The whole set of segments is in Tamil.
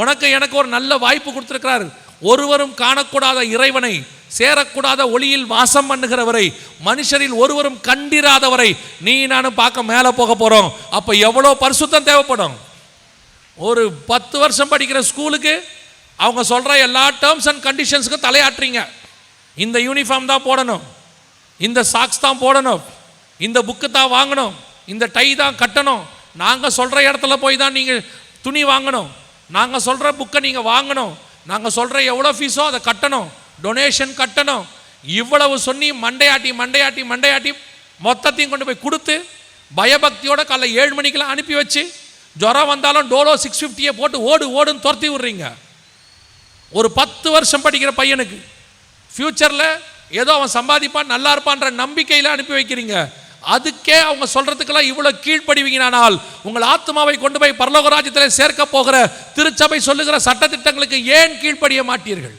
உனக்கு எனக்கு ஒரு நல்ல வாய்ப்பு கொடுத்துருக்கிறார். ஒருவரும் காணக்கூடாத இறைவனை சேரக்கூடாத ஒளியில் வாசம் பண்ணுகிறவரை மனுஷரில் ஒருவரும் கண்டிராதவரை நீ நானும் பார்க்க மேலே போக போகிறோம் அப்போ எவ்வளோ பரிசுத்தம் தேவைப்படும்? ஒரு பத்து வருஷம் படிக்கிற ஸ்கூலுக்கு அவங்க சொல்கிற எல்லா டேர்ம்ஸ் அண்ட் கண்டிஷன்ஸுக்கும் தலையாட்டுறீங்க. இந்த யூனிஃபார்ம் தான் போடணும். இந்த சாக்ஸ் தான் போடணும். இந்த புக்கு தான் வாங்கணும். இந்த டை தான் கட்டணும். நாங்கள் சொல்கிற இடத்துல போய் தான் நீங்கள் துணி வாங்கணும். நாங்கள் சொல்கிற புக்கை நீங்கள் வாங்கணும். நாங்கள் சொல்கிற எவ்வளோ ஃபீஸோ அதை கட்டணும். டொனேஷன் கட்டணும். இவ்வளவு சொல்லி மண்டையாட்டி மண்டையாட்டி மண்டையாட்டி மொத்தத்தையும் கொண்டு போய் கொடுத்து பயபக்தியோட காலைல ஏழு மணிக்கெல்லாம் அனுப்பி வச்சு ஜுரம் வந்தாலும் டோலோ சிக்ஸ் ஃபிஃப்டியை போட்டு ஓடு ஓடுன்னு துரத்தி விட்றீங்க. ஒரு பத்து வருஷம் படிக்கிற பையனுக்கு ஃப்யூச்சரில் ஏதோ அவன் சம்பாதிப்பான் நல்லா இருப்பான்ற நம்பிக்கையில் அனுப்பி வைக்கிறீங்க. அதுக்கே அவங்க சொல்றதுக்கெல்லாம் இவ்வளோ கீழ்ப்படிவீங்கனால் உங்கள் ஆத்மாவை கொண்டு போய் பரலோக ராஜ்யத்தில் சேர்க்க போகிற திருச்சபை சொல்லுகிற சட்டத்திட்டங்களுக்கு ஏன் கீழ்ப்படிய மாட்டீர்கள்?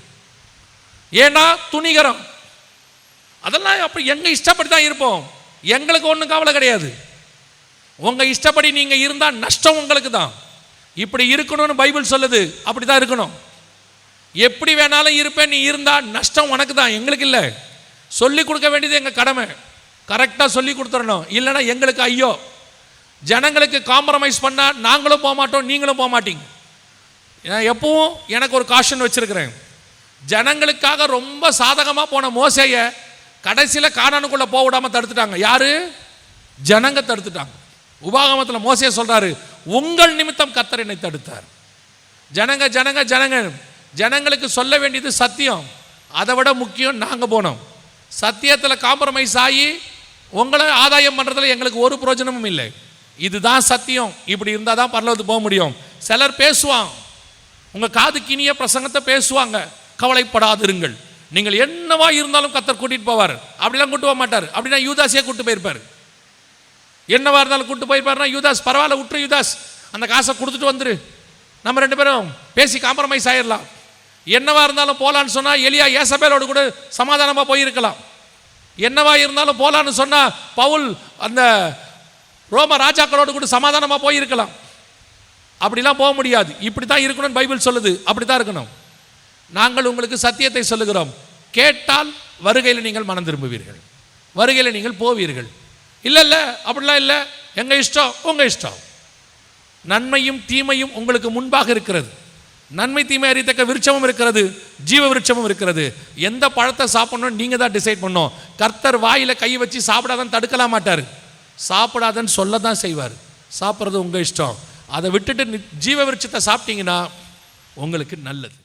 ஏன்னா துணிகரம். அதெல்லாம் அப்படி எங்கள் இஷ்டப்படி தான் இருப்போம். எங்களுக்கு ஒன்றும் கவலை கிடையாது. உங்கள் இஷ்டப்படி நீங்கள் இருந்தால் நஷ்டம் உங்களுக்கு தான். இப்படி இருக்கணும்னு பைபிள் சொல்லுது அப்படி தான் இருக்கணும். எப்படி வேணாலும் இருப்பேன் நீ இருந்தால் நஷ்டம் உனக்கு தான் எங்களுக்கு இல்லை. சொல்லிக் கொடுக்க வேண்டியது எங்கள் கடமை. கரெக்டாக சொல்லி கொடுத்துடணும் இல்லைன்னா எங்களுக்கு ஐயோ. ஜனங்களுக்கு காம்ப்ரமைஸ் பண்ணால் நாங்களும் போக மாட்டோம் நீங்களும் போக மாட்டீங்க. நான் எப்பவும் எனக்கு ஒரு காஷன் வச்சுருக்கிறேன். ஜனங்களுக்காக ரொம்ப சாதகமாக போன மோசையை கடைசியில் காணானுக்குள்ளே போக விடாமல் தடுத்துட்டாங்க. யார்? ஜனங்க தடுத்துட்டாங்க. உபாகமத்தில் மோசையை சொல்கிறாரு உங்கள் நிமித்தம் கத்தர் என்னை தடுத்தார். ஜனங்க ஜனங்க ஜனங்க. ஜனங்களுக்கு சொல்ல வேண்டியது சத்தியம். அதை விட முக்கியம் நாங்கள் போனோம். சத்தியத்தில் காம்ப்ரமைஸ் ஆகி உங்களை ஆதாயம் பண்ணுறதுல எங்களுக்கு ஒரு பிரயோஜனமும் இல்லை. இதுதான் சத்தியம். இப்படி இருந்தால் தான் பரலோகத்துக்கு போக முடியும். சிலர் பேசுவான் உங்கள் காது கிணிய பிரசங்கத்தை பேசுவாங்க. கவலைப்படாதிருங்கள். நீங்கள் என்னவா இருந்தாலும் கத்தர் கூட்டிகிட்டு போவார். அப்படிலாம் கூட்டு போக மாட்டார். அப்படின்னா யூதாஸே கூட்டு போயிருப்பார். என்னவா இருந்தாலும் கூட்டு போயிருப்பாருன்னா யூதாஸ் பரவாயில்ல விட்டுரு யூதாஸ். அந்த காசை கொடுத்துட்டு வந்துரு. நம்ம ரெண்டு பேரும் பேசி காம்ப்ரமைஸ் ஆயிடலாம் என்னவா இருந்தாலும் போகலான்னு சொன்னால் எலியா ஏசபேலோடு கூட சமாதானமாக போயிருக்கலாம். என்னவா இருந்தாலும் போகலான்னு சொன்னால் பவுல் அந்த ரோம ராஜாக்களோடு கூட சமாதானமாக போயிருக்கலாம். அப்படிலாம் போக முடியாது. இப்படி தான் இருக்கணும்னு பைபிள் சொல்லுது. அப்படி தான் இருக்கணும். நாங்கள் உங்களுக்கு சத்தியத்தை சொல்லுகிறோம். கேட்டால் வருகையில் நீங்கள் மனம் திரும்புவீர்கள். வருகையில் நீங்கள் போவீர்கள். இல்லை இல்லை அப்படிலாம் இல்லை. எங்கள் இஷ்டம்? உங்கள் இஷ்டம். நன்மையும் தீமையும் உங்களுக்கு முன்பாக இருக்கிறது. நன்மை தீமை அறியத்தக்க விருட்சமும் இருக்கிறது ஜீவ விருட்சமும் இருக்கிறது. எந்த பழத்தை சாப்பிடணும்னு நீங்கள் தான் டிசைட் பண்ணோம் கர்த்தர் வாயில் கை வச்சு சாப்பிடாதன்னு தடுக்கலாம் மாட்டார். சாப்பிடாதன்னு சொல்ல தான் செய்வார். சாப்பிட்றது உங்கள் இஷ்டம். அதை விட்டுட்டு ஜீவ விருட்சத்தை சாப்பிட்டீங்கன்னா உங்களுக்கு நல்லது.